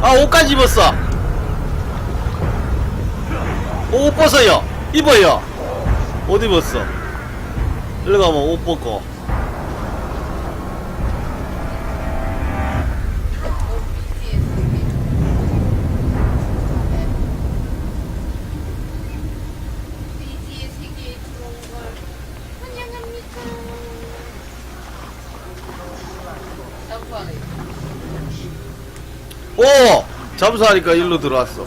아 옷까지 입었어. 옷 벗어요. 입어요. 옷 입었어. 일로 가면 옷 벗고 오 잠수하니까 일로 들어왔어?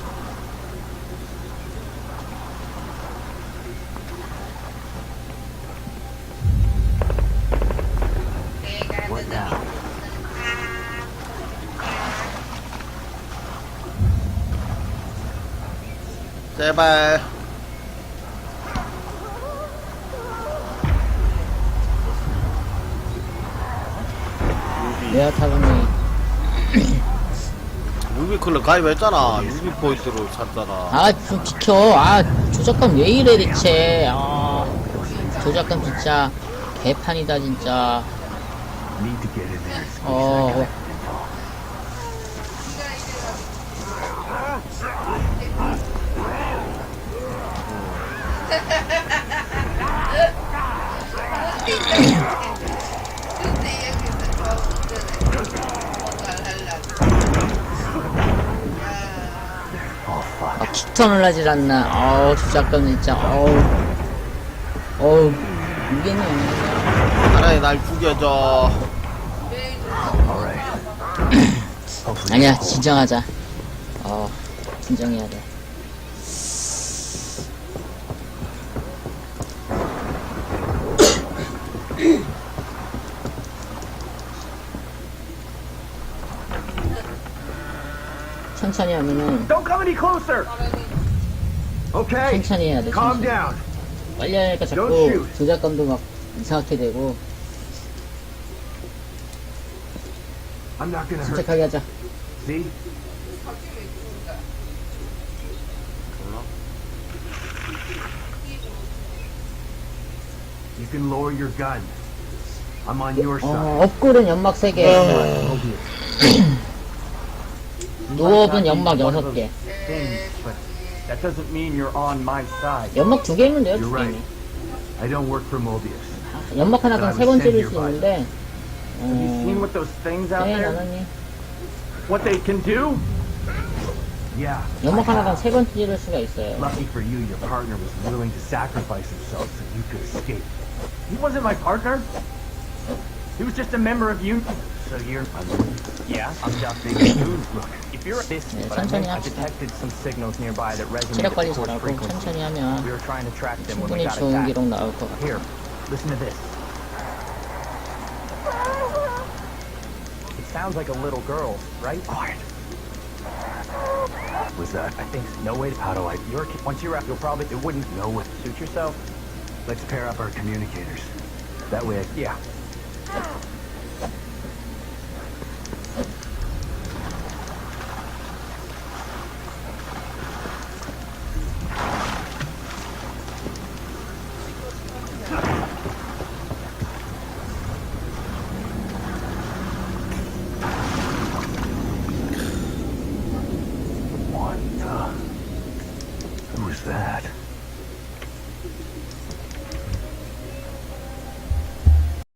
제발 레아 타군이 루비클럽 가입했잖아. 루비 포인트로 샀잖아. 아 좀 비켜. 아 조작감 왜 이래 대체. 아 조작감 진짜 개판이다 진짜. 어 킥턴을 하질 않나. 어우 조작감 진짜 어우. 어우 이게는. 차라리 날. Hopefully 아니야 진정하자. 어 진정해야 돼 천천히 하면은 Don't come any closer. Okay. 천천히 해야 돼 Calm 천천히. down. 빨리 하니까 자꾸. 조작감도 막 이상하게 되고 I'm not gonna hurt. 침착하게 하자 See? 갑자기 왜 죽는다. You can lower your gun. I'm on your side. 어 업글은 연막 3개 노업은 연막 6개 but that doesn't mean you're on my side. 연막 2개면 돼요 You're right. 2개면 I don't work for Mobius. 연막 하나당 3번 찌를 수 있는데 Have you seen 어... what those things out 네 there? What they can do? Yeah. 연막 하나당 3번 찌를 수가 있어요 Lucky for you, your partner was willing to sacrifice himself so you could escape. He wasn't my partner. He was just a member of you. So you're. Yeah, I'm Dr. Look, If you're this, 네, but I, 천천히 meant I 합시다. detected some signals nearby that resonated 체력 관리 with force 잘하고 frequency. 천천히 하면 We were trying to track them when we 충분히 got 좋은 attacked. 기록 나올 것 같아요 Here, listen to this. It sounds like a little girl, right? quiet. Was that? I think so. no way. How do I? Your kid, once you're out, you'll probably it wouldn't No way. suit yourself. Let's pair up our communicators. That way, I, Yeah. that?